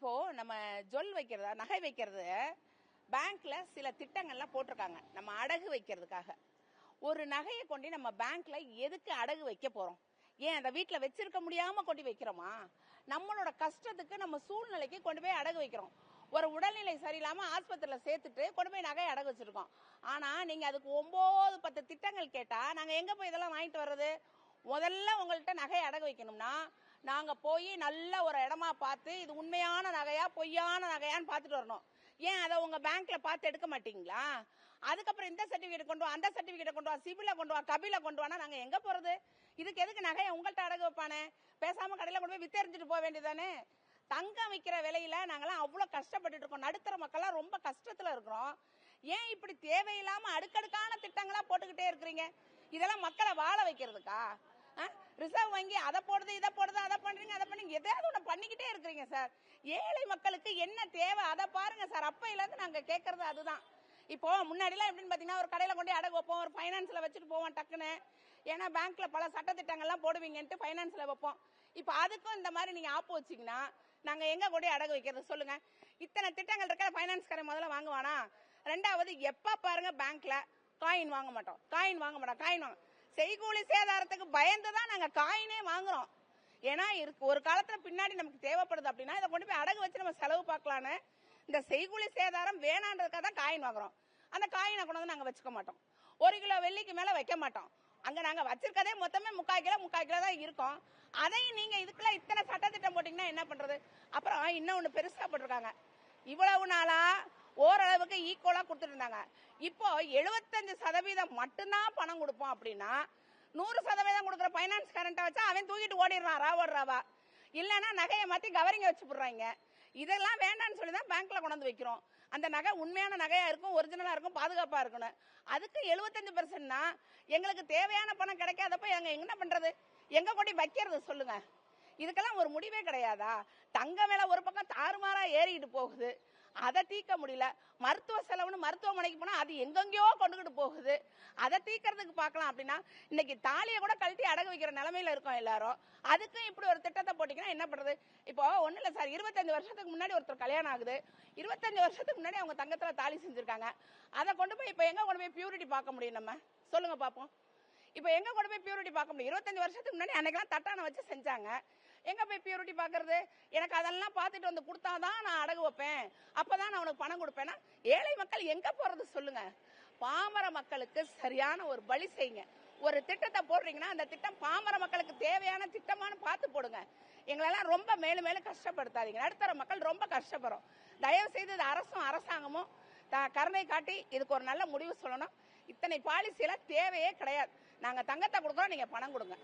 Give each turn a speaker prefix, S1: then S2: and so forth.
S1: இப்போ நம்ம ஜொல் வைக்கிறதா நகை வைக்கிறது பேங்க்ல சில திட்டங்கள்லாம் போட்டிருக்காங்க. நம்ம அடகு வைக்கிறதுக்காக. ஒரு நகையை கொண்டு நம்ம பேங்க்ல எதுக்கு அடகு வைக்க போறோம்? ஏன் அந்த வீட்டில் வச்சிருக்க முடியாம கொண்டு வைக்கிறோமா? நம்மளோட கஷ்டத்துக்கு நம்ம சூழ்நிலைக்கு கொண்டு போய் அடகு வைக்கிறோம். ஒரு உடல்நிலை சரியில்லாம ஆஸ்பத்திரியில சேர்த்துட்டு கொண்டு போய் நகையை அடகு வச்சிருக்கோம். ஆனா நீங்க அதுக்கு ஒன்பது பத்து திட்டங்கள் கேட்டா நாங்க எங்க போய் இதெல்லாம் வாங்கிட்டு வர்றது? முதல்ல உங்கள்கிட்ட நகையை அடகு வைக்கணும்னா நாங்க போய் நல்ல ஒரு இடமா பார்த்து இது உண்மையான நகையா பொய்யான நகையான்னு பார்த்துட்டு வரணும். ஏன் அதை உங்க பேங்க்ல பார்த்து எடுக்க மாட்டீங்களா? அதுக்கப்புறம் இந்த சர்டிபிகேட் கொண்டு வா அந்த சர்டிபிகேட் கொண்டு வா சிபில கொண்டு வா கபில கொண்டு வானா நாங்க எங்க போறது? இதுக்கு எதுக்கு நகையை உங்கள்கிட்ட அடகு வைப்பானே? பேசாம கடையில கொண்டு போய் வித்தெறிஞ்சிட்டு போக வேண்டியதானே தங்கம் விற்கிற விலையில நாங்கெல்லாம் அவ்வளவு கஷ்டப்பட்டுட்டு இருக்கோம். நடுத்தர மக்கள்லாம் ரொம்ப கஷ்டத்துல இருக்கிறோம். ஏன் இப்படி தேவையில்லாம அடுக்கடுக்கான திட்டங்களா போட்டுக்கிட்டே இருக்கிறீங்க? இதெல்லாம் மக்களை வாழ வைக்கிறதுக்கா? ரிசர்வ் வங்கி அதை போடுது இதை போடுது அதை பண்றீங்க அதை பண்ணீங்க எதையாவது ஒண்ணு பண்ணிக்கிட்டே இருக்கிறீங்க சார் ஏழை மக்களுக்கு என்ன தேவை அதை பாருங்க சார் அப்பையில இருந்து நாங்க கேட்கறது அதுதான். இப்போ முன்னாடிலாம் எப்படின்னு பாத்தீங்கன்னா ஒரு கடையில கொண்டு அடகு வைப்போம் ஒரு ஃபைனான்ஸில் வச்சுட்டு போவோம் டக்குன்னு. ஏன்னா பேங்க்ல பல சட்டத்திட்டங்கள்லாம் போடுவீங்கன்ட்டு ஃபைனான்ஸில் வைப்போம். இப்போ அதுக்கும் இந்த மாதிரி நீங்க ஆப்பு வச்சீங்கன்னா நாங்க எங்க கொண்டு அடகு வைக்கிறது சொல்லுங்க. இத்தனை திட்டங்கள் இருக்க? கடை முதல்ல வாங்குவானா? ரெண்டாவது எப்ப பாருங்க பேங்க்ல காயின் வாங்க மாட்டோம். காயின் வாங்க மாட்டோம். காயின் வாங்க செய்கூலி சேதாரத்துக்கு பயந்து தான் நாங்க காயினே வாங்குறோம். ஏன்னா இருக்கு ஒரு காலத்துல பின்னாடி நமக்கு தேவைப்படுது அப்படின்னா இதை கொண்டு போய் அடகு வச்சு நம்ம செலவு பார்க்கலான்னு இந்த செய்கூலி சேதாரம் வேணான்றதுக்காக தான் காயின் வாங்குறோம். அந்த காயினை கொண்டு வந்து நாங்க வச்சுக்க மாட்டோம். ஒரு கிலோ வெள்ளிக்கு மேல வைக்க மாட்டோம். அங்க நாங்க வச்சிருக்கதே மொத்தமே முக்கால் கிலோ முக்கால் கிலோ தான் இருக்கும். அதையும் நீங்க இதுக்குள்ள இத்தனை சட்டத்திட்டம் போட்டீங்கன்னா என்ன பண்றது? அப்புறம் இன்னும் ஒன்று பெருசா போட்டிருக்காங்க. இவ்வளவு நாளா ஓரளவுக்கு ஈக்குவலா கொடுத்துருந்தாங்க இப்போ எழுபத்தஞ்சு சதவீதம் மட்டும்தான் பணம் கொடுப்போம் அப்படின்னா நூறு சதவீதம் கொடுக்குற பைனான்ஸ் கரண்ட்டை வச்சா அவன் தூக்கிட்டு ஓடிடுறான் ராவோட ராவா இல்லைன்னா நகையை மாத்தி கவரிங்க வச்சு போடுறாங்க. இதெல்லாம் வேண்டாம்னு சொல்லி தான் பேங்க்ல கொண்டாந்து வைக்கிறோம். அந்த நகை உண்மையான நகையா இருக்கும் ஒரிஜினலா இருக்கும் பாதுகாப்பா இருக்கணும். அதுக்கு எழுபத்தஞ்சு பெர்சன்ட்னா எங்களுக்கு தேவையான பணம் கிடைக்காதப்ப எங்க என்ன பண்றது? எங்க கொண்டு வைக்கிறது? சொல்லுங்க. இதுக்கெல்லாம் ஒரு முடிவே கிடையாதா? தங்க விலை ஒரு பக்கம் தாறுமாறா ஏறிக்கிட்டு போகுது. அதை தீர்க்க முடியல. மருத்துவ செலவுன்னு மருத்துவமனைக்கு போனா அது எங்கெங்கயோ கொண்டுகிட்டு போகுது. அதை தீர்க்கறதுக்கு பார்க்கலாம் அப்படின்னா இன்னைக்கு தாலியை கூட கழட்டி அடகு வைக்கிற நிலைமையில இருக்கோம் எல்லாரும். அதுக்கும் இப்படி ஒரு திட்டத்தை போட்டிங்கன்னா என்ன பண்றது? இப்போ ஒண்ணு இல்லை சார் இருபத்தஞ்சு வருஷத்துக்கு முன்னாடி ஒருத்தர் கல்யாணம் ஆகுது. இருபத்தஞ்சு வருஷத்துக்கு முன்னாடி அவங்க தங்கத்துல தாலி செஞ்சிருக்காங்க. அதை கொண்டு போய் இப்போ எங்க கொண்டு போய் பியூரிட்டி பார்க்க முடியும் நம்ம? சொல்லுங்க பார்ப்போம் இப்போ எங்க கொண்டு போய் பியூரிட்டி பார்க்க முடியும்? இருபத்தஞ்சு வருஷத்துக்கு முன்னாடி அன்னைக்கெல்லாம் தட்டான வச்சு செஞ்சாங்க. எங்க போய் பியூரிட்டி பாக்குறது எனக்கு அதெல்லாம் பார்த்துட்டு வந்து கொடுத்தாதான் நான் அடகு வைப்பேன். அப்பதான் நான் உனக்கு பணம் கொடுப்பேன்னா ஏழை மக்கள் எங்க போறது சொல்லுங்க. பாமர மக்களுக்கு சரியான ஒரு பலி செய்யுங்க. ஒரு திட்டத்தை போடுறீங்கன்னா அந்த திட்டம் பாமர மக்களுக்கு தேவையான திட்டமானு பார்த்து போடுங்க. எங்களெல்லாம் ரொம்ப மேலும் மேலும் கஷ்டப்படுத்தாதீங்க. நடுத்தர மக்கள் ரொம்ப கஷ்டப்படுறோம். தயவு செய்து இது அரசும் அரசாங்கமும் த- கருணை காட்டி இதுக்கு ஒரு நல்ல முடிவு சொல்லணும். இத்தனை பாலிசியெல்லாம் தேவையே கிடையாது. நாங்கள் தங்கத்தை கொடுக்குறோம் நீங்கள் பணம் கொடுங்க.